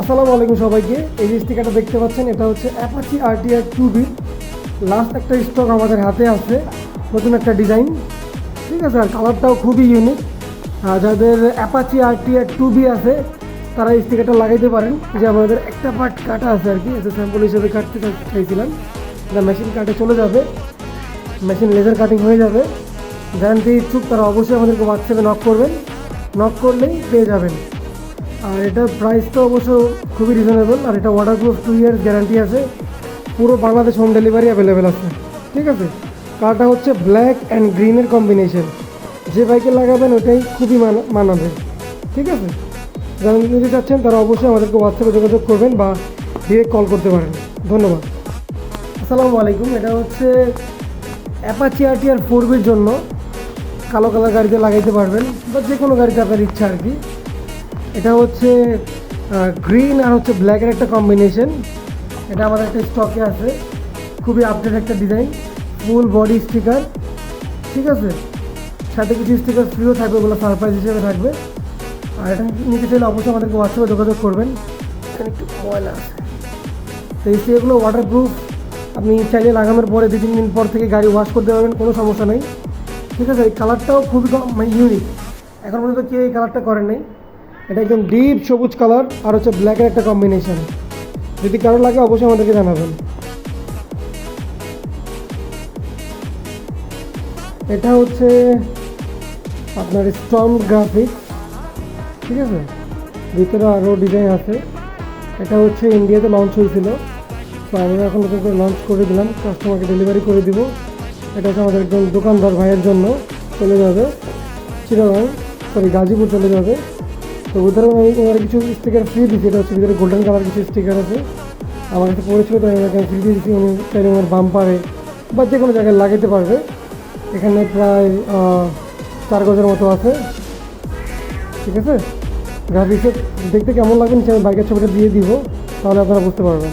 আসসালামু আলাইকুম সবাইকে। এই যে স্টিকারটা দেখতে পাচ্ছেন, এটা হচ্ছে Apache RTR two B last একটা স্টক আমাদের হাতে আছে, নতুন একটা ডিজাইন ঠিক আছে, আর কালারটাও খুবই ইউনিক যাদের অ্যাপাচি আরটিআর টু বি আছে, তারা এই স্টিকারটা লাগাইতে পারেন। যে আমাদের একটা পার্ট কাটা আছে আর কি, এটা স্যাম্পল হিসেবে কাটতে চাইছিলাম। এটা মেশিন কাটে চলে যাবে। মেশিন লেজার কাটিং হয়ে যাবে। জানতে ইচ্ছুক তারা অবশ্যই আমাদেরকে হোয়াটসঅ্যাপে নক করবেন। নক করলেই পেয়ে যাবেন। আর এটার প্রাইস তো অবশ্য খুবই রিজনেবল আর এটা ওয়াটারপ্রুফ টু ইয়ার্স গ্যারান্টি আছে। পুরো বাংলাদেশ হোম ডেলিভারি অ্যাভেলেবেল আছে। ঠিক আছে? কারটা হচ্ছে ব্ল্যাক অ্যান্ড গ্রিনের কম্বিনেশন যে বাইকে লাগাবেন ওটাই খুবই মানা- মানাবে। ঠিক আছে? যারা নিতে চাচ্ছেন তারা অবশ্যই আমাদেরকে হোয়াটসঅ্যাপে যোগাযোগ করবেন বা ডিরেক্ট কল করতে পারেন। ধন্যবাদ। আসসালামু আলাইকুম। এটা হচ্ছে অ্যাপাচি আরটিআর ফোর বির জন্য। কালো কালার গাড়িতে লাগাইতে পারবেন, বা যে কোনো গাড়িতে আপনার ইচ্ছা আর কি। এটা হচ্ছে গ্রিন আর হচ্ছে ব্ল্যাকের একটা কম্বিনেশন এটা আমাদের একটা স্টকে আছে। খুবই আপডেট একটা ডিজাইন ফুল বডি স্টিকার ঠিক আছে? সাথে কিছু স্টিকার ফ্রিও থাকবে, ওগুলো সারপ্রাইজ হিসেবে থাকবে। আর এটা নিতে চাইলে অবশ্যই আমাদেরকে হোয়াটসঅ্যাপে যোগাযোগ করবেন। এখানে একটু ময়লা আছে। তো এই স্টিকারগুলো ওয়াটারপ্রুফ আপনি চাইলে লাগানোর পরে দু তিন দিন পর থেকে গাড়ি ওয়াশ করতে পারবেন, কোনো সমস্যা নেই। ঠিক আছে? এই কালারটাও খুবই মানে ইউনিক এখন পর্যন্ত কেউ এই কালারটা করেন নাই। এটা একদম ডিপ সবুজ কালার আর হচ্ছে ব্ল্যাকের একটা কম্বিনেশন যদি কারও লাগে, অবশ্যই আমাদেরকে জানাবেন। এটা হচ্ছে আপনার স্টম গ্রাফিক্স ঠিক আছে? ভিতরে আরও ডিজাইন আছে। এটা হচ্ছে ইন্ডিয়াতে লঞ্চ হয়েছিল। তো আমরা এখন করে লঞ্চ করে দিলাম। কাস্টমারকে ডেলিভারি করে দিব। এটা হচ্ছে আমাদের একজন দোকানদার ভাইয়ের জন্য। চলে যাবে। চিরাগাং সরি গাজীপুর চলে যাবে। তো ওদের আমি ওনার কিছু স্টিকার ফ্রি দিচ্ছি এটা হচ্ছে ভিতরে গোল্ডেন কালার কিছু স্টিকার আছে। আমার কাছে পড়েছিল তো আমি ফ্রি দিয়ে দিচ্ছি উনি চাইলে ওনার বাম্পারে বা যে কোনো জায়গায় লাগাতে পারবে। এখানে প্রায় চার গজের মতো আছে। ঠিক আছে? গ্রাফিক্সে দেখতে কেমন লাগবে নিচে আমি বাইকের ছবিটা দিয়ে দিব, তাহলে আপনারা বুঝতে পারবেন।